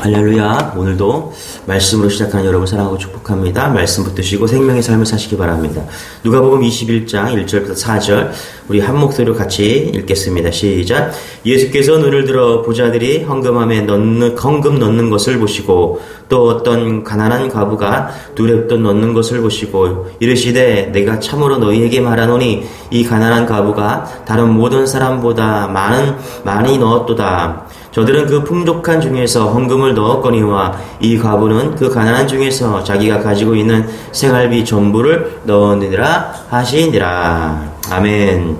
할렐루야. 오늘도 말씀으로 시작하는 여러분 사랑하고 축복합니다. 말씀 붙드시고 생명의 삶을 사시기 바랍니다. 누가복음 21장 1절부터 4절 우리 한 목소리로 같이 읽겠습니다. 시작. 예수께서 눈을 들어 부자들이 헌금함에 넣는 헌금 넣는 것을 보시고 또 어떤 가난한 과부가 두렵돈 넣는 것을 보시고 이르시되 내가 참으로 너희에게 말하노니 이 가난한 과부가 다른 모든 사람보다 많은 많이 넣었도다. 저들은 그 풍족한 중에서 헌금을 넣었거니와 이 과부는 그 가난한 중에서 자기가 가지고 있는 생활비 전부를 넣었느니라 하시니라. 아멘.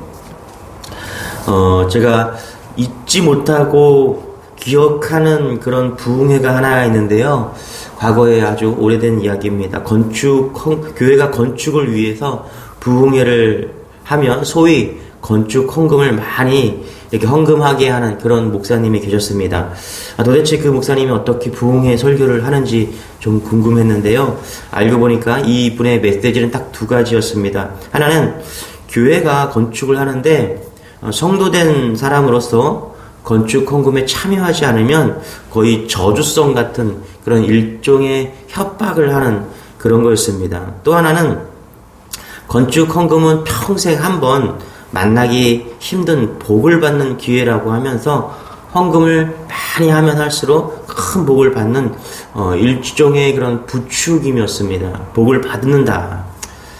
어, 제가 잊지 못하고 기억하는 그런 부흥회가 하나 있는데요. 과거에 아주 오래된 이야기입니다. 건축, 교회가 건축을 위해서 부흥회를 하면 소위 건축 헌금을 많이 이렇게 헌금하게 하는 그런 목사님이 계셨습니다. 아, 도대체 그 목사님이 어떻게 부흥회 설교를 하는지 좀 궁금했는데요. 알고 보니까 이 분의 메시지는 딱 두 가지였습니다. 하나는 교회가 건축을 하는데 어, 성도된 사람으로서 건축 헌금에 참여하지 않으면 거의 저주성 같은 그런 일종의 협박을 하는 그런 거였습니다. 또 하나는 건축 헌금은 평생 한번 만나기 힘든 복을 받는 기회라고 하면서 헌금을 많이 하면 할수록 큰 복을 받는 어, 일종의 그런 부축임이었습니다. 복을 받는다.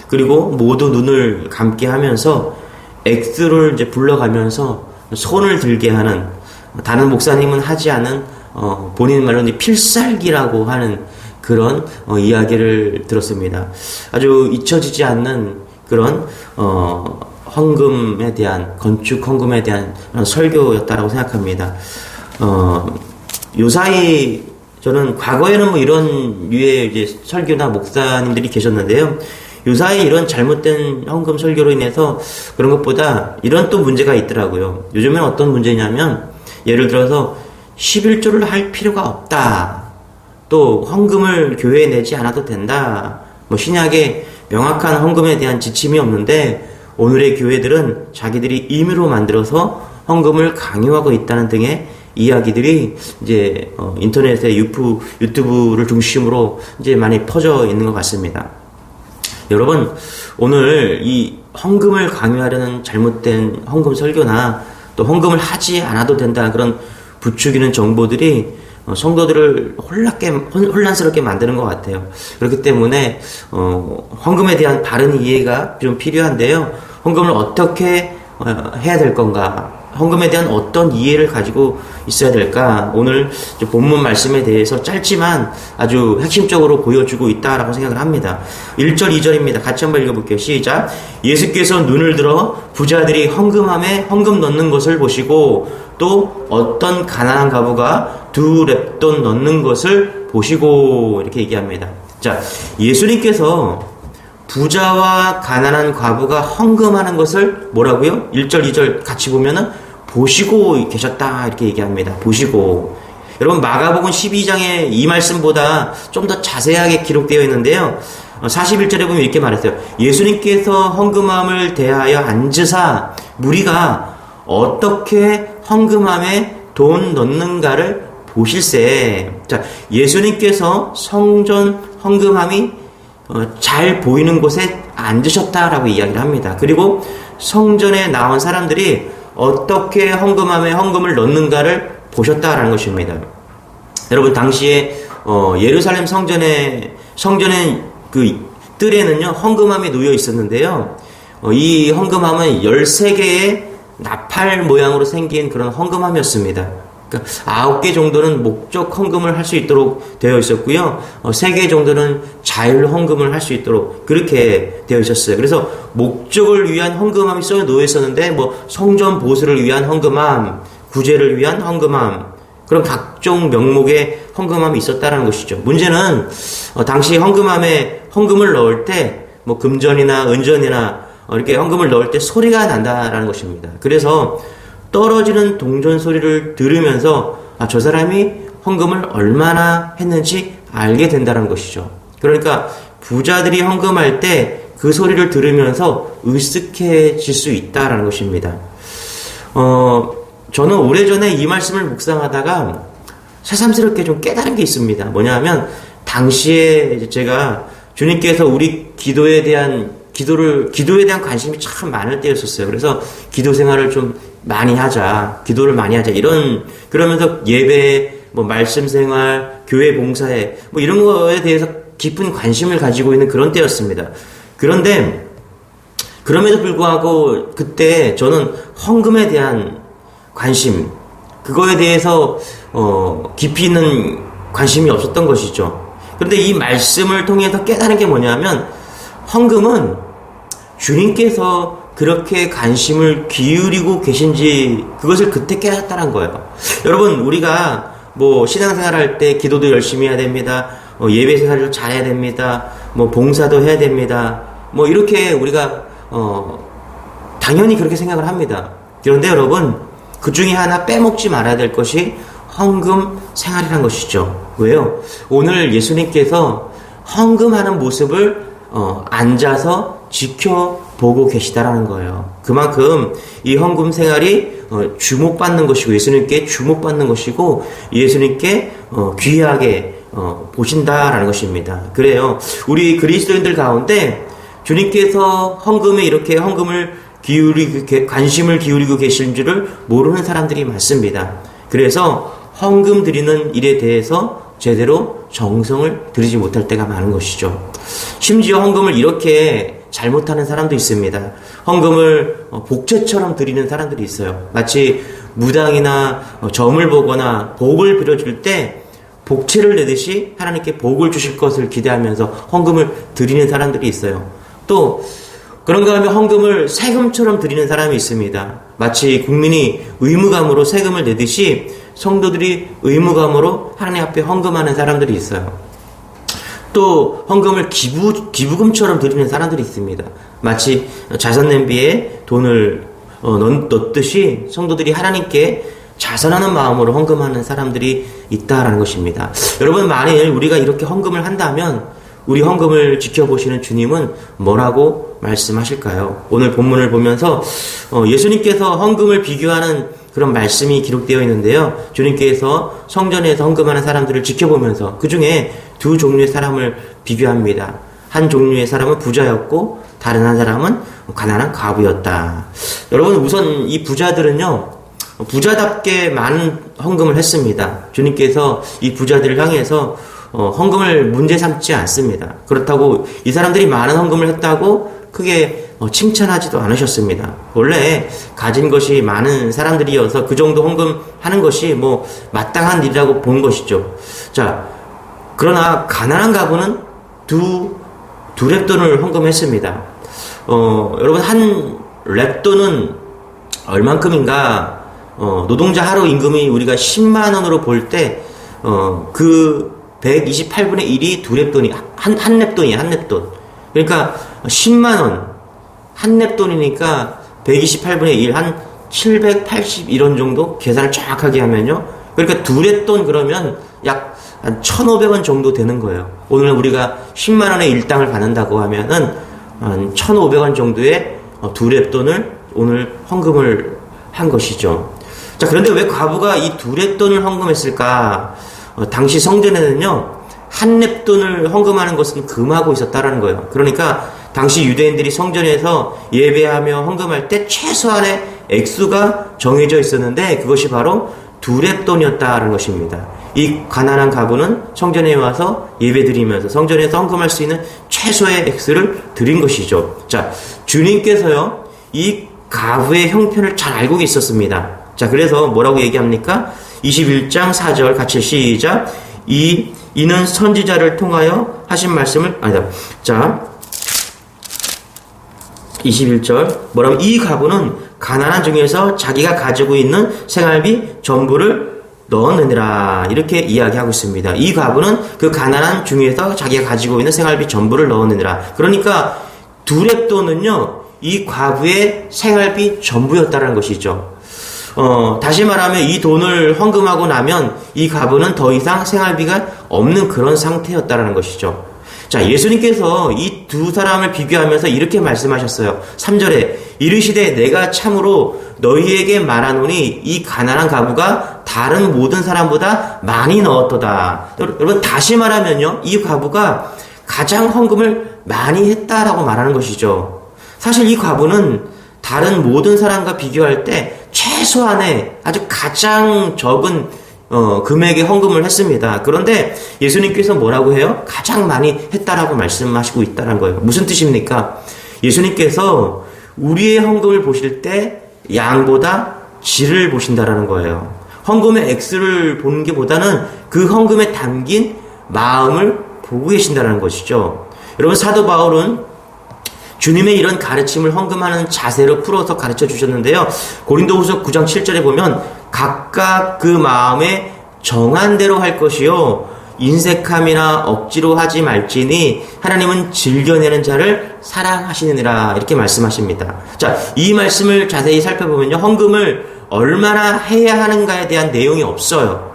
그리고 모두 눈을 감게 하면서 엑스를 이제 불러가면서 손을 들게 하는 다른 목사님은 하지 않은 어, 본인 말로 필살기라고 하는 그런 어, 이야기를 들었습니다. 아주 잊혀지지 않는 그런 어, 헌금에 대한 건축 헌금에 대한 설교였다라고 생각합니다. 어, 요사이 저는 과거에는 뭐 이런 류의 이제 설교나 목사님들이 계셨는데요. 요사이 이런 잘못된 헌금 설교로 인해서 그런 것보다 이런 또 문제가 있더라고요. 요즘엔 어떤 문제냐면 예를 들어서 11조를 할 필요가 없다. 또 헌금을 교회에 내지 않아도 된다. 뭐 신약에 명확한 헌금에 대한 지침이 없는데 오늘의 교회들은 자기들이 임의로 만들어서 헌금을 강요하고 있다는 등의 이야기들이 이제 어, 인터넷에 유프, 유튜브를 중심으로 이제 많이 퍼져 있는 것 같습니다. 여러분 오늘 이 헌금을 강요하려는 잘못된 헌금 설교나 또 헌금을 하지 않아도 된다 그런 부추기는 정보들이 어, 성도들을 혼란게, 혼란스럽게 만드는 것 같아요. 그렇기 때문에 어, 헌금에 대한 바른 이해가 좀 필요한데요. 헌금을 어떻게 어, 해야 될 건가? 헌금에 대한 어떤 이해를 가지고 있어야 될까? 오늘 본문 말씀에 대해서 짧지만 아주 핵심적으로 보여주고 있다라고 생각을 합니다. 1절, 2절입니다. 같이 한번 읽어볼게요. 시작. 예수께서 눈을 들어 부자들이 헌금함에 헌금 넣는 것을 보시고 또 어떤 가난한 가부가 두 랩돈 넣는 것을 보시고 이렇게 얘기합니다. 자, 예수님께서 부자와 가난한 과부가 헌금하는 것을 뭐라고요? 1절, 2절 같이 보면은 보시고 계셨다 이렇게 얘기합니다. 보시고 여러분 마가복음 12장의 이 말씀보다 좀 더 자세하게 기록되어 있는데요. 41절에 보면 이렇게 말했어요. 예수님께서 헌금함을 대하여 앉으사 무리가 어떻게 헌금함에 돈 넣는가를 보실세. 자, 예수님께서 성전 헌금함이 어, 잘 보이는 곳에 앉으셨다라고 이야기를 합니다. 그리고 성전에 나온 사람들이 어떻게 헌금함에 헌금을 넣는가를 보셨다라는 것입니다. 여러분 당시에 어, 예루살렘 성전에 성전의 그 뜰에는요 헌금함이 놓여 있었는데요. 어, 이 헌금함은 13개의 나팔 모양으로 생긴 그런 헌금함이었습니다. 그러니까 아홉 개 정도는 목적 헌금을 할 수 있도록 되어 있었고요. 어, 세개 정도는 자율 헌금을 할 수 있도록 그렇게 되어 있었어요. 그래서 목적을 위한 헌금함이 써 놓여 있었는데 뭐 성전 보수를 위한 헌금함, 구제를 위한 헌금함 그런 각종 명목의 헌금함이 있었다라는 것이죠. 문제는 어, 당시 헌금함에 헌금을 넣을 때 뭐 금전이나 은전이나 어, 이렇게 헌금을 넣을 때 소리가 난다라는 것입니다. 그래서 떨어지는 동전 소리를 들으면서 아, 저 사람이 헌금을 얼마나 했는지 알게 된다는 것이죠. 그러니까 부자들이 헌금할 때 그 소리를 들으면서 으쓱해질 수 있다라는 것입니다. 어, 저는 오래전에 이 말씀을 묵상하다가 새삼스럽게 좀 깨달은 게 있습니다. 뭐냐 하면 당시에 제가 주님께서 우리 기도에 대한 기도를 기도에 대한 관심이 참 많을 때였었어요. 그래서 기도 생활을 좀 많이 하자, 기도를 많이 하자 이런 그러면서 예배, 뭐 말씀 생활, 교회 봉사에 뭐 이런 거에 대해서 깊은 관심을 가지고 있는 그런 때였습니다. 그런데 그럼에도 불구하고 그때 저는 헌금에 대한 관심 그거에 대해서 어, 깊이 있는 관심이 없었던 것이죠. 그런데 이 말씀을 통해서 깨달은 게 뭐냐면 헌금은 주님께서 그렇게 관심을 기울이고 계신지 그것을 그때 깨닫다는 거예요. 여러분 우리가 뭐 신앙생활 할 때 기도도 열심히 해야 됩니다. 어, 예배 생활도 잘해야 됩니다. 뭐 봉사도 해야 됩니다. 뭐 이렇게 우리가 어, 당연히 그렇게 생각을 합니다. 그런데 여러분 그 중에 하나 빼먹지 말아야 될 것이 헌금 생활이란 것이죠. 왜요? 오늘 예수님께서 헌금하는 모습을 어, 앉아서 지켜 보고 계시다라는 거예요. 그만큼 이 헌금 생활이 어, 주목받는 것이고 예수님께 주목받는 것이고 예수님께 어, 귀하게 어, 보신다라는 것입니다. 그래요. 우리 그리스도인들 가운데 주님께서 헌금에 이렇게 헌금을 기울이고 관심을 기울이고 계신 줄을 모르는 사람들이 많습니다. 그래서 헌금 드리는 일에 대해서 제대로 정성을 들이지 못할 때가 많은 것이죠. 심지어 헌금을 이렇게 잘못하는 사람도 있습니다. 헌금을 어, 복채처럼 드리는 사람들이 있어요. 마치 무당이나 어, 점을 보거나 복을 빌어줄 때 복채를 내듯이 하나님께 복을 주실 것을 기대하면서 헌금을 드리는 사람들이 있어요. 또 그런가 하면 헌금을 세금처럼 드리는 사람이 있습니다. 마치 국민이 의무감으로 세금을 내듯이 성도들이 의무감으로 하나님 앞에 헌금하는 사람들이 있어요. 또 헌금을 기부 기부금처럼 드리는 사람들이 있습니다. 마치 자선 냄비에 돈을 어, 넣듯이 성도들이 하나님께 자선하는 마음으로 헌금하는 사람들이 있다라는 것입니다. 여러분 만일 우리가 이렇게 헌금을 한다면 우리 헌금을 지켜보시는 주님은 뭐라고 말씀하실까요? 오늘 본문을 보면서 어, 예수님께서 헌금을 비교하는 그런 말씀이 기록되어 있는데요. 주님께서 성전에서 헌금하는 사람들을 지켜보면서 그 중에 두 종류의 사람을 비교합니다. 한 종류의 사람은 부자였고 다른 한 사람은 가난한 과부였다. 여러분 우선 이 부자들은요. 부자답게 많은 헌금을 했습니다. 주님께서 이 부자들을 향해서 어, 헌금을 문제 삼지 않습니다. 그렇다고 이 사람들이 많은 헌금을 했다고 크게 어, 칭찬하지도 않으셨습니다. 원래 가진 것이 많은 사람들이어서 그 정도 헌금하는 것이 뭐 마땅한 일이라고 본 것이죠. 자, 그러나 가난한 가부는 두, 두 랩돈을 헌금했습니다. 어, 여러분, 한 랩돈은 얼만큼인가, 어, 노동자 하루 임금이 우리가 10만원으로 볼 때, 어, 그 128분의 1이 두 랩돈이, 한, 한 랩돈이에요, 한 랩돈. 그러니까 10만원, 한 랩돈이니까 128분의 1, 한 780 이런 정도 계산을 정확하게 하면요. 그러니까 두 랩돈 그러면 약 한 1,500원 정도 되는 거예요. 오늘 우리가 10만 원의 일당을 받는다고 하면은 한 1,500원 정도의 어, 두 랩돈을 오늘 헌금을 한 것이죠. 자, 그런데 왜 과부가 이두 랩돈을 헌금했을까? 어, 당시 성전에는요, 한 랩돈을 헌금하는 것은 금하고 있었다라는 거예요. 그러니까 당시 유대인들이 성전에서 예배하며 헌금할 때 최소한의 액수가 정해져 있었는데 그것이 바로 두 랩돈이었다는 것입니다. 이 가난한 가부는 성전에 와서 예배드리면서 성전에서 헌금할 수 있는 최소의 액수를 드린 것이죠. 자, 주님께서요, 이 가부의 형편을 잘 알고 있었습니다. 자, 그래서 뭐라고 얘기합니까? 21장 4절 같이 시작. 이, 이는 선지자를 통하여 하신 말씀을, 아니다. 자, 21절. 뭐라면 이 가부는 가난한 중에서 자기가 가지고 있는 생활비 전부를 넣어내느라 이렇게 이야기하고 있습니다. 이 가부는 그 가난한 중에서 자기가 가지고 있는 생활비 전부를 넣어내느라. 그러니까 두 랩돈은요, 이 과부의 생활비 전부였다는 것이죠. 어, 다시 말하면 이 돈을 헌금하고 나면 이 가부는 더 이상 생활비가 없는 그런 상태였다는 것이죠. 자, 예수님께서 이 두 사람을 비교하면서 이렇게 말씀하셨어요. 3절에 이르시되 내가 참으로 너희에게 말하노니 이 가난한 가부가 다른 모든 사람보다 많이 넣었도다. 여러분 다시 말하면요. 이 가부가 가장 헌금을 많이 했다라고 말하는 것이죠. 사실 이 과부는 다른 모든 사람과 비교할 때 최소한의 아주 가장 적은 어, 금액의 헌금을 했습니다. 그런데 예수님께서 뭐라고 해요? 가장 많이 했다라고 말씀하시고 있다는 거예요. 무슨 뜻입니까? 예수님께서 우리의 헌금을 보실 때 양보다 질을 보신다라는 거예요. 헌금의 액수를 보는 게 보다는 그 헌금에 담긴 마음을 보고 계신다는 것이죠. 여러분 사도 바울은 주님의 이런 가르침을 헌금하는 자세로 풀어서 가르쳐 주셨는데요. 고린도후서 9장 7절에 보면 각각 그 마음에 정한 대로 할 것이요 인색함이나 억지로 하지 말지니 하나님은 즐겨내는 자를 사랑하시느니라 이렇게 말씀하십니다. 자, 이 말씀을 자세히 살펴보면요. 헌금을 얼마나 해야 하는가에 대한 내용이 없어요.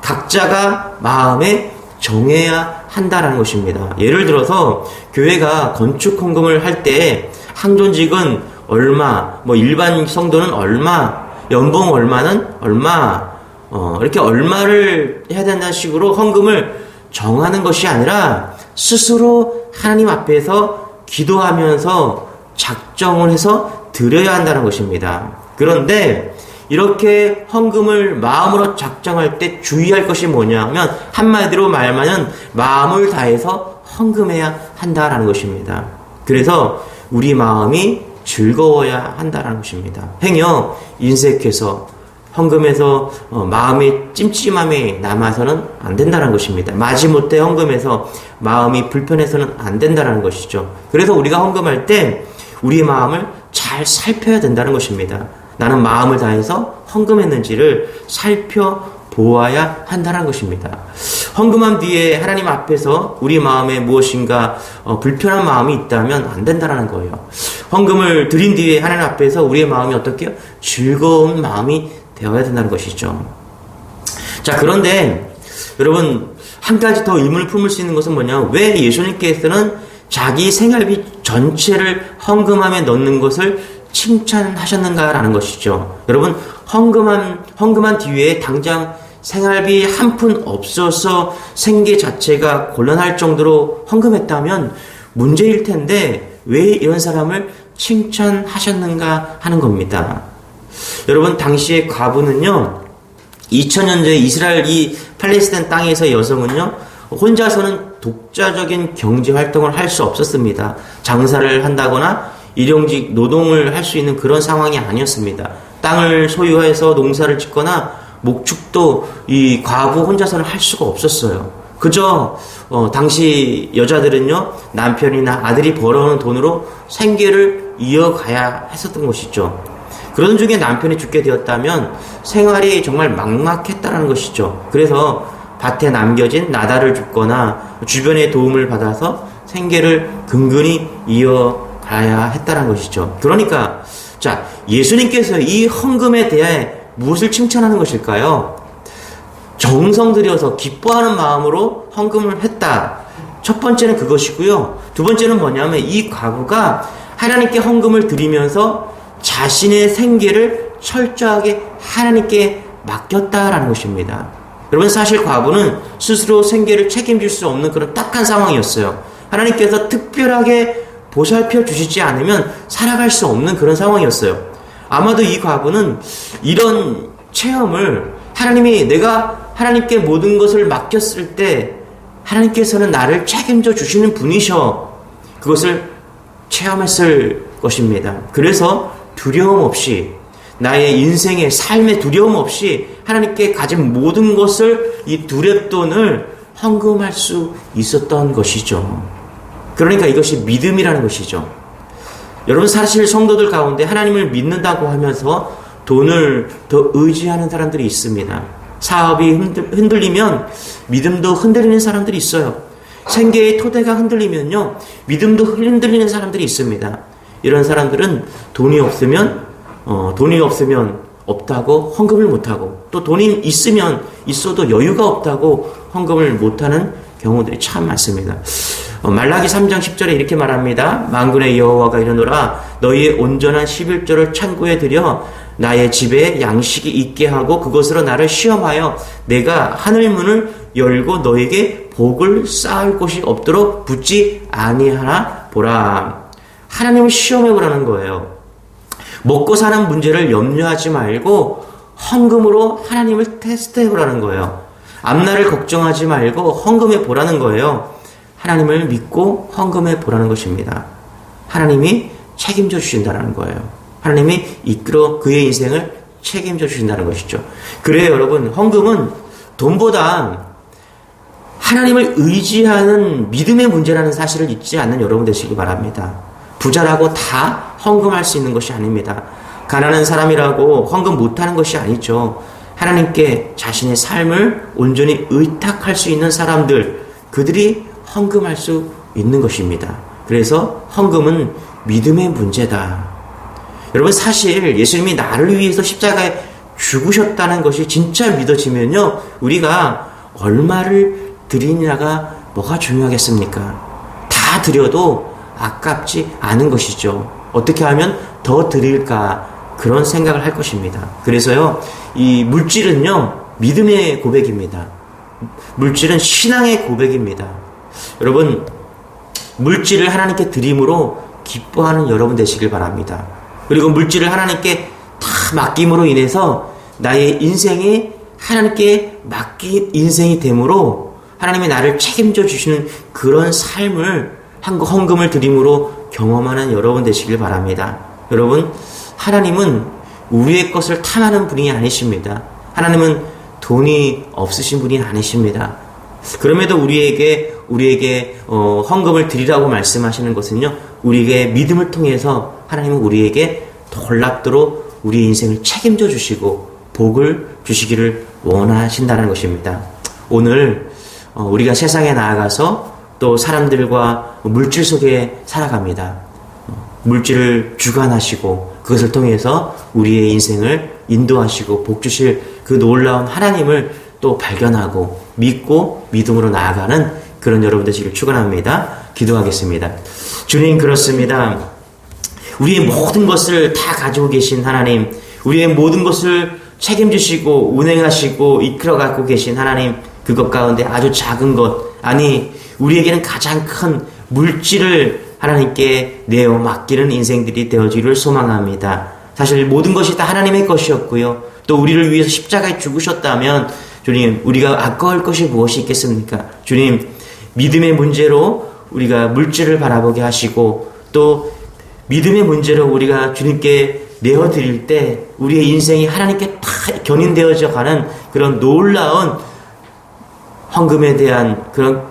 각자가 마음에 정해야 한다라는 것입니다. 예를 들어서 교회가 건축 헌금을 할 때 항존직은 얼마, 뭐 일반 성도는 얼마, 연봉 얼마는 얼마, 어, 이렇게 얼마를 해야 된다는 식으로 헌금을 정하는 것이 아니라 스스로 하나님 앞에서 기도하면서 작정을 해서 드려야 한다는 것입니다. 그런데 이렇게 헌금을 마음으로 작정할 때 주의할 것이 뭐냐면 한마디로 말하면 마음을 다해서 헌금해야 한다라는 것입니다. 그래서 우리 마음이 즐거워야 한다라는 것입니다. 행여 인색해서 헌금에서 어, 마음이 찜찜함이 남아서는 안 된다는 것입니다. 마지못해 헌금에서 마음이 불편해서는 안 된다는 것이죠. 그래서 우리가 헌금할 때 우리 마음을 잘 살펴야 된다는 것입니다. 나는 마음을 다해서 헌금했는지를 살펴보아야 한다는 것입니다. 헌금한 뒤에 하나님 앞에서 우리 마음에 무엇인가 어, 불편한 마음이 있다면 안 된다는 거예요. 헌금을 드린 뒤에 하나님 앞에서 우리의 마음이 어떻게요? 즐거운 마음이 되어야 된다는 것이죠. 자, 그런데 여러분 한 가지 더 의문을 품을 수 있는 것은 뭐냐? 왜 예수님께서는 자기 생활비 전체를 헌금함에 넣는 것을 칭찬하셨는가라는 것이죠. 여러분 헌금한 헌금한 뒤에 당장 생활비 한 푼 없어서 생계 자체가 곤란할 정도로 헌금했다면 문제일 텐데 왜 이런 사람을 칭찬하셨는가 하는 겁니다. 여러분 당시의 과부는요 2000년 전에 이스라엘 이 팔레스타인 땅에서 여성은요 혼자서는 독자적인 경제 활동을 할 수 없었습니다. 장사를 한다거나 일용직 노동을 할 수 있는 그런 상황이 아니었습니다. 땅을 소유해서 농사를 짓거나 목축도 이 과부 혼자서는 할 수가 없었어요. 그저 어, 당시 여자들은요 남편이나 아들이 벌어오는 돈으로 생계를 이어가야 했었던 것이죠. 그런 중에 남편이 죽게 되었다면 생활이 정말 막막했다는 것이죠. 그래서 밭에 남겨진 나다를 줍거나 주변의 도움을 받아서 생계를 근근히 이어가야 했다는 것이죠. 그러니까 자 예수님께서 이 헌금에 대해 무엇을 칭찬하는 것일까요? 정성 들여서 기뻐하는 마음으로 헌금을 했다. 첫 번째는 그것이고요. 두 번째는 뭐냐면 이 과부가 하나님께 헌금을 드리면서 자신의 생계를 철저하게 하나님께 맡겼다라는 것입니다. 여러분 사실 과부는 스스로 생계를 책임질 수 없는 그런 딱한 상황이었어요. 하나님께서 특별하게 보살펴 주시지 않으면 살아갈 수 없는 그런 상황이었어요. 아마도 이 과부는 이런 체험을 하나님이 내가 하나님께 모든 것을 맡겼을 때 하나님께서는 나를 책임져 주시는 분이셔. 그것을 체험했을 것입니다. 그래서 두려움 없이 나의 인생의 삶의 두려움 없이 하나님께 가진 모든 것을 이 두렵돈을 헌금할 수 있었던 것이죠. 그러니까 이것이 믿음이라는 것이죠. 여러분 사실 성도들 가운데 하나님을 믿는다고 하면서 돈을 더 의지하는 사람들이 있습니다. 사업이 흔들리면 믿음도 흔들리는 사람들이 있어요. 생계의 토대가 흔들리면요. 믿음도 흔들리는 사람들이 있습니다. 이런 사람들은 돈이 없으면 어, 돈이 없으면 없다고 헌금을 못하고 또 돈이 있으면 있어도 여유가 없다고 헌금을 못하는 경우들이 참 많습니다. 어, 말라기 3장 10절에 이렇게 말합니다. 만군의 여호와가 이르노라 너희의 온전한 11조를 창고에 들여 나의 집에 양식이 있게 하고 그것으로 나를 시험하여 내가 하늘 문을 열고 너에게 복을 쌓을 곳이 없도록 붙지 아니하나 보라. 하나님을 시험해 보라는 거예요. 먹고 사는 문제를 염려하지 말고 헌금으로 하나님을 테스트해 보라는 거예요. 앞날을 걱정하지 말고 헌금해 보라는 거예요. 하나님을 믿고 헌금해 보라는 것입니다. 하나님이 책임져 주신다는 거예요. 하나님이 이끌어 그의 인생을 책임져 주신다는 것이죠. 그래요, 여러분. 헌금은 돈보다 하나님을 의지하는 믿음의 문제라는 사실을 잊지 않는 여러분 되시기 바랍니다. 부자라고 다 헌금할 수 있는 것이 아닙니다. 가난한 사람이라고 헌금 못하는 것이 아니죠. 하나님께 자신의 삶을 온전히 의탁할 수 있는 사람들, 그들이 헌금할 수 있는 것입니다. 그래서 헌금은 믿음의 문제다. 여러분, 사실 예수님이 나를 위해서 십자가에 죽으셨다는 것이 진짜 믿어지면요, 우리가 얼마를 드리냐가 뭐가 중요하겠습니까? 다 드려도 아깝지 않은 것이죠. 어떻게 하면 더 드릴까? 그런 생각을 할 것입니다. 그래서요, 이 물질은요, 믿음의 고백입니다. 물질은 신앙의 고백입니다. 여러분, 물질을 하나님께 드림으로 기뻐하는 여러분 되시길 바랍니다. 그리고 물질을 하나님께 다 맡김으로 인해서 나의 인생이 하나님께 맡긴 인생이 되므로 하나님이 나를 책임져 주시는 그런 삶을 한 헌금을 드림으로 경험하는 여러분 되시길 바랍니다. 여러분, 하나님은 우리의 것을 탐하는 분이 아니십니다. 하나님은 돈이 없으신 분이 아니십니다. 그럼에도 우리에게 우리에게 어, 헌금을 드리라고 말씀하시는 것은요, 우리에게 믿음을 통해서 하나님은 우리에게 놀랍도록 우리의 인생을 책임져 주시고 복을 주시기를 원하신다는 것입니다. 오늘 어, 우리가 세상에 나아가서 또 사람들과 물질 속에 살아갑니다. 어, 물질을 주관하시고 그것을 통해서 우리의 인생을 인도하시고 복 주실 그 놀라운 하나님을 또 발견하고 믿고 믿음으로 나아가는 그런 여러분 되시길 축원합니다. 기도하겠습니다. 주님 그렇습니다. 우리의 모든 것을 다 가지고 계신 하나님, 우리의 모든 것을 책임지시고 운행하시고 이끌어 갖고 계신 하나님, 그것 가운데 아주 작은 것, 아니, 우리에게는 가장 큰 물질을 하나님께 내어 맡기는 인생들이 되어지기를 소망합니다. 사실 모든 것이 다 하나님의 것이었고요. 또 우리를 위해서 십자가에 죽으셨다면, 주님, 우리가 아까울 것이 무엇이 있겠습니까? 주님, 믿음의 문제로 우리가 물질을 바라보게 하시고, 또 믿음의 문제로 우리가 주님께 내어드릴 때 우리의 인생이 하나님께 다 견인되어져 가는 그런 놀라운 헌금에 대한 그런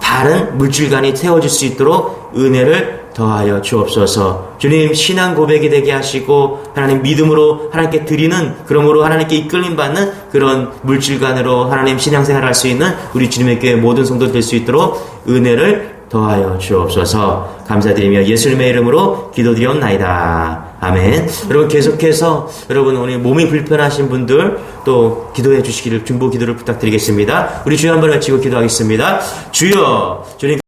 바른 물질관이 세워질 수 있도록 은혜를 더하여 주옵소서. 주님 신앙 고백이 되게 하시고 하나님 믿음으로 하나님께 드리는 그러므로 하나님께 이끌림 받는 그런 물질관으로 하나님 신앙생활을 할수 있는 우리 주님의 교회 모든 성도 될 수 있도록 은혜를 더하여 주옵소서. 감사드리며 예수님의 이름으로 기도드리옵나이다. 아멘. 여러분 계속해서 여러분 오늘 몸이 불편하신 분들 또 기도해 주시기를 중보 기도를 부탁드리겠습니다. 우리 주여 한번 외치고 기도하겠습니다. 주여 주님